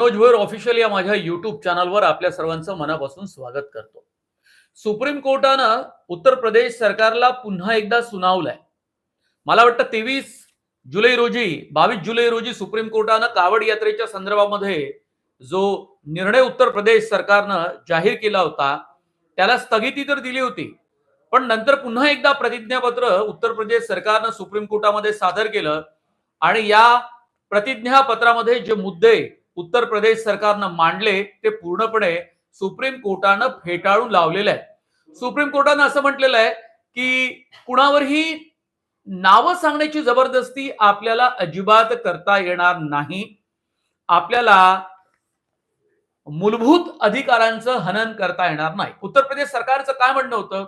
Manoj Bhoyar official या माझ्या YouTube चॅनलवर आपल्या सर्वांचं मनापासून स्वागत करतो. सुप्रीम कोर्टानं उत्तर प्रदेश सरकारला पुन्हा एकदा सुनावलंय. मला वाटतं तेवीस जुलै रोजी बावीस जुलै रोजी सुप्रीम कोर्टानं कावड यात्रेच्या संदर्भामध्ये जो निर्णय उत्तर प्रदेश सरकारनं जाहीर केला होता त्याला स्थगिती तर दिली होती. पण नंतर पुन्हा एकदा प्रतिज्ञापत्र उत्तर प्रदेश सरकारनं सुप्रीम कोर्टामध्ये सादर केलं आणि या प्रतिज्ञापत्रामध्ये जे मुद्दे उत्तर प्रदेश सरकारनं मांडले ते पूर्णपणे सुप्रीम कोर्टानं फेटाळून लावलेलं आहे सुप्रीम कोर्टानं असं म्हटलेलं आहे की कुणावरही नावं सांगण्याची जबरदस्ती आपल्याला अजिबात करता येणार नाही. आपल्याला मूलभूत अधिकारांचं हनन करता येणार नाही. उत्तर प्रदेश सरकारचं काय म्हणणं होतं?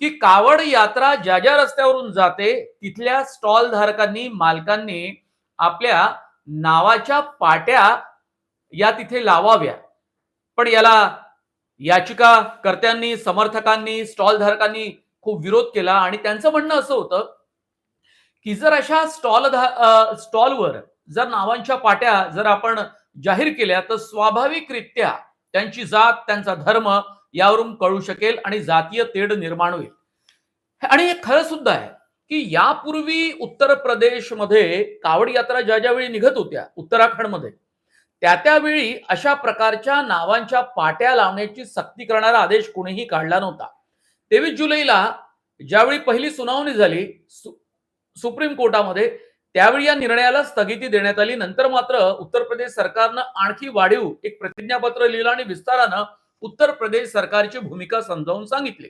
की कावड यात्रा ज्या ज्या रस्त्यावरून जाते तिथल्या स्टॉल धारकांनी मालकांनी आपल्या नावाच्या पाट्या या तिथे लावाव्या. पण याला याचिकाकर्त्यांनी समर्थकांनी स्टॉल धारकांनी खूप विरोध केला आणि त्यांचं म्हणणं असं होतं की जर अशा स्टॉल स्टॉलवर जर नावांच्या पाट्या जर आपण जाहीर केल्या तर स्वाभाविकरित्या त्यांची जात त्यांचा धर्म यावरून कळू शकेल आणि जातीय तेढ निर्माण होईल. आणि हे खरं सुद्धा आहे की यापूर्वी उत्तर प्रदेशमध्ये कावड यात्रा ज्या ज्यावेळी निघत होत्या उत्तराखंडमध्ये त्या त्यावेळी अशा प्रकारच्या नावांच्या पाट्या लावण्याची सक्ती करणारा आदेश कोणीही काढला नव्हता. तेवीस जुलैला ज्यावेळी पहिली सुनावणी झाली सु- सुप्रीम कोर्टामध्ये त्यावेळी या निर्णयाला स्थगिती देण्यात आली. नंतर मात्र उत्तर प्रदेश सरकारनं आणखी वाढीव एक प्रतिज्ञापत्र लिहिलं आणि विस्तारानं उत्तर प्रदेश सरकारची भूमिका समजावून सांगितली.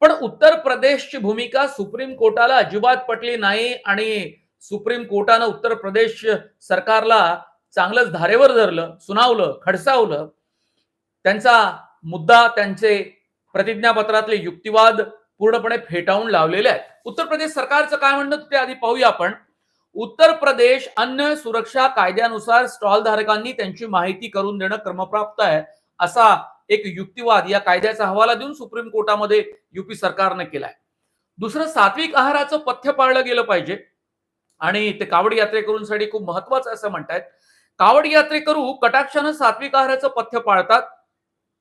पण उत्तर प्रदेशची भूमिका सुप्रीम कोर्टाला अजिबात पटली नाही आणि सुप्रीम कोर्टानं उत्तर प्रदेश सरकारला चांगलंच धारेवर धरलं सुनावलं खडसावलं. त्यांचा मुद्दा त्यांचे प्रतिज्ञापत्रातले युक्तिवाद पूर्णपणे फेटाळून लावलेले आहेत. उत्तर प्रदेश सरकारचं काय म्हणणं ते आधी पाहूया आपण. उत्तर प्रदेश अन्न सुरक्षा कायद्यानुसार स्टॉल धारकांनी त्यांची माहिती करून देणं क्रमप्राप्त आहे असा एक युक्तिवाद या कायद्याचा हवाला देऊन सुप्रीम कोर्टामध्ये युपी सरकारने केलाय. दुसरं सात्विक आहाराचं पथ्य पाळलं गेलं पाहिजे. आणि ते कावड यात्रेकरूंसाठी खूप महत्वाचं असं म्हणतायत. कावड यात्रेकरू कटाक्षानं सात्विक आहाराचं पथ्य पाळतात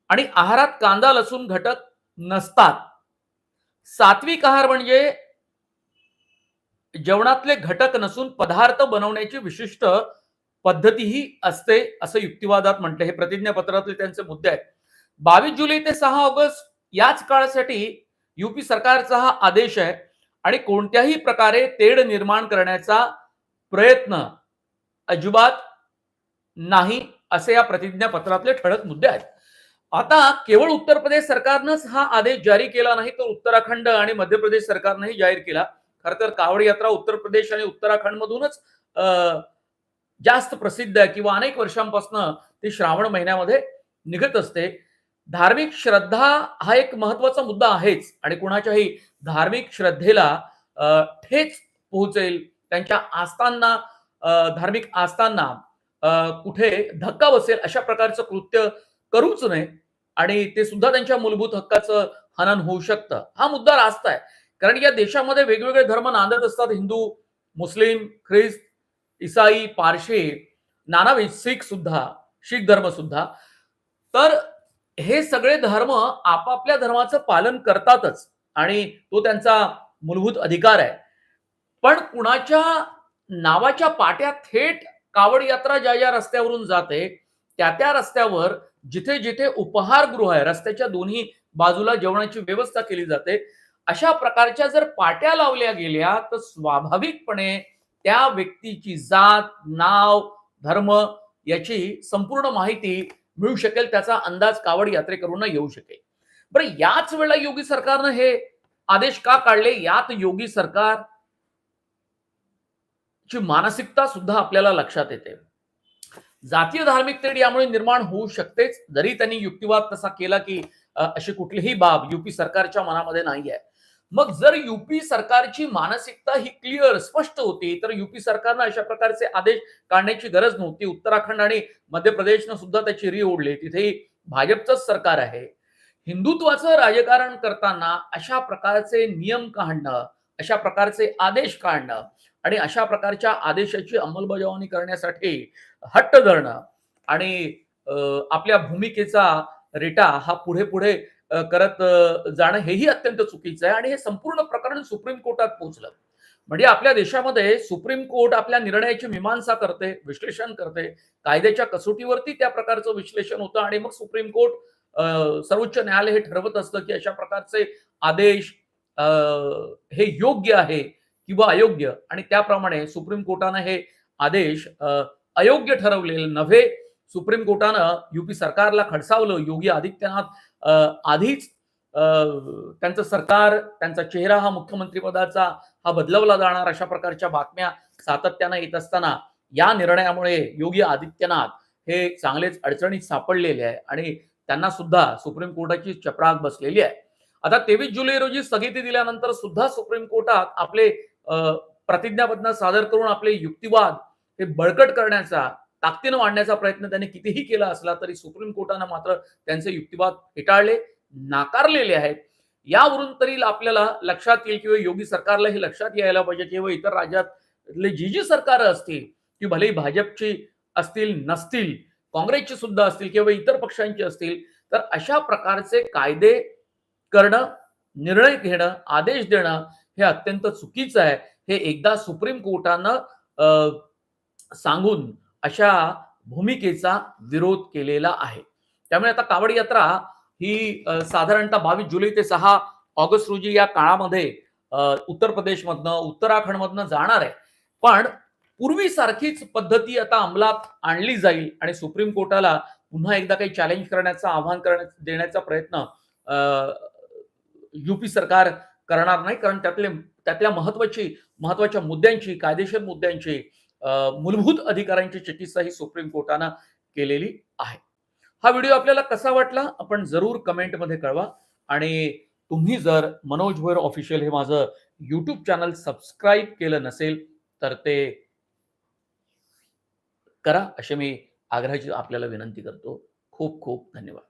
आणि आहारात कांदा लसूण घटक नसतात. सात्विक आहार म्हणजे जेवणातले घटक नसून पदार्थ बनवण्याची विशिष्ट पद्धतीही असते असं युक्तिवादात म्हटलं. हे प्रतिज्ञापत्रातले त्यांचे मुद्दे आहेत. बावीस जुलै ते सहा ऑगस्ट याच काळासाठी युपी सरकारचा हा आदेश आहे आणि कोणत्याही प्रकारे तेढ निर्माण करण्याचा प्रयत्न अजिबात नाही असे या प्रतिज्ञापत्रातले ठळक मुद्दे आहेत. आता केवळ उत्तर प्रदेश सरकारनंच हा आदेश जारी केला नाही तर उत्तराखंड आणि मध्य प्रदेश सरकारनंही जाहीर केला. खर तर कावड यात्रा उत्तर प्रदेश आणि उत्तराखंड मधूनच जास्त प्रसिद्ध आहे किंवा अनेक वर्षांपासून ती श्रावण महिन्यामध्ये निघत असते. धार्मिक श्रद्धा हा एक महत्त्वाचा मुद्दा आहेच आणि कुणाच्याही धार्मिक श्रद्धेला ठेच पोहोचेल. त्यांच्या आस्थांना धार्मिक आस्थांना कुठे धक्का बसेल अशा प्रकारचं कृत्य करूच नये. आणि ते सुद्धा त्यांच्या मूलभूत हक्काचं हनन होऊ शकतं. हा मुद्दा रास्त आहे. कारण या देशामध्ये वेगवेगळे धर्म नांदत असतात. हिंदू मुस्लिम ख्रिस्त इसाई पारशी नानाविध सिख सुद्धा शीख धर्म सुद्धा. तर हे सगळे धर्म आपापल्या धर्माचं पालन करतातच. आणि तो त्यांचा मूलभूत अधिकार आहे. पण कुणाच्या नावाच्या पाट्या थेट कावड यात्रा ज्या ज्या रस्त्यावरून जाते त्या त्या रस्त्यावर जिथे जिथे उपहारगृह आहे रस्त्याच्या दोन्ही बाजूला जेवणाची व्यवस्था केली जाते अशा प्रकारच्या जर पाट्या लावल्या गेल्या तर स्वाभाविकपणे त्या व्यक्तीची जात नाव धर्म याची संपूर्ण माहिती मिळू शकेल त्याचा अंदाज कावड यात्रेकरूंना येऊ शकेल. बरं याच वेळेला योगी सरकारनं हे आदेश का काढले? यात योगी सरकार ची मानसिकता सुद्धा आपल्याला लक्षात येते. जातीय धार्मिक तेढ यामुळे निर्माण होऊ शकतेच जरी त्यांनी युक्तिवाद तसा केला की अशी कुठलीही बाब युपी सरकारच्या मनामध्ये नाही आहे मग जर युपी सरकारची मानसिकता ही क्लिअर स्पष्ट होती तर युपी सरकारनं अशा प्रकारचे आदेश काढण्याची गरज नव्हती. उत्तराखंड आणि मध्य प्रदेशनं सुद्धा त्याची री ओढली. तिथेही भाजपचंच सरकार आहे. हिंदुत्वाचं राजकारण करताना अशा प्रकारचे नियम काढणं अशा प्रकारचे आदेश काढणं आणि अशा प्रकारच्या आदेशाची अंमलबजावणी करण्यासाठी हट्ट धरणं आणि आपल्या भूमिकेचा रेटा हा पुढे पुढे करत जाणं हेही अत्यंत चुकीचं आहे आणि हे संपूर्ण प्रकरण सुप्रीम कोर्टात पोहोचलं. म्हणजे आपल्या देशामध्ये सुप्रीम कोर्ट आपल्या निर्णयाची मीमांसा करते विश्लेषण करते कायद्याच्या कसोटीवरती त्या प्रकारचं विश्लेषण होतं आणि मग सुप्रीम कोर्ट सर्वोच्च न्यायालय हे ठरवत असतं की अशा प्रकारचे आदेश हे योग्य आहे किंवा अयोग्य? आणि त्याप्रमाणे सुप्रीम कोर्टानं हे आदेश अयोग्य ठरवलेले नव्हे. सुप्रीम कोर्टानं युपी सरकारला खडसावलं योगी आदित्यनाथ आधीच त्यांचं सरकार त्यांचा चेहरा हा मुख्यमंत्रीपदाचा हा बदलवला जाणार अशा प्रकारच्या बातम्या सातत्यानं येत असताना या निर्णयामुळे योगी आदित्यनाथ हे चांगलेच अडचणीत सापडलेले आहे. आणि त्यांना सुद्धा सुप्रीम कोर्टाची चपराक बसलेली आहे. आता तेवीस जुलै रोजी स्थगिती दिल्यानंतर सुद्धा सुप्रीम कोर्टात आपले अ, प्रतिज्ञापत्र सादर करून आपले युक्तिवाद हे बळकट करण्याचा ताकदीनं मांडण्याचा प्रयत्न त्यांनी कितीही केला असला तरी सुप्रीम कोर्टानं मात्र त्यांचे युक्तिवाद फेटाळले नाकारलेले आहेत. यावरून तरी आपल्याला लक्षात येईल किंवा योगी सरकारला हे लक्षात यायला पाहिजे किंवा इतर राज्यातले जी जी सरकारं असतील ती भलेही भाजपची असतील नसतील काँग्रेसची सुद्धा असतील किंवा इतर पक्षांची असतील तर अशा प्रकारचे कायदे करणं निर्णय घेणं आदेश देणं हे अत्यंत चुकीचं आहे. हे एकदा सुप्रीम कोर्टानं सांगून अशा भूमिकेचा विरोध केलेला आहे. त्यामुळे आता कावड यात्रा ही साधारणतः बावीस जुलै ते सहा ऑगस्ट रोजी या काळामध्ये उत्तर प्रदेशमधनं उत्तराखंडमधनं जाणार आहे. पण पूर्वीसारखीच पद्धती आता अंमलात आणली जाईल आणि सुप्रीम कोर्टाला पुन्हा एकदा काही चॅलेंज करण्याचं आव्हान करण्या देण्याचा प्रयत्न युपी सरकार करणार नाही कारण त्यातले त्यातल्या महत्वाची महत्त्वाच्या मुद्द्यांची कायदेशीर मुद्द्यांची मूलभूत अधिकारांची चिकित्सा ही सुप्रीम कोर्टानं केलेली आहे. हा व्हिडिओ आपल्याला कसा वाटला आपण जरूर कमेंटमध्ये कळवा. आणि तुम्ही जर मनोज भोयर ऑफिशियल हे माझं यूट्यूब चॅनल सबस्क्राईब केलं नसेल तर ते करा असे मी आग्रहाची आपल्याला विनंती करतो. खूप खूप धन्यवाद.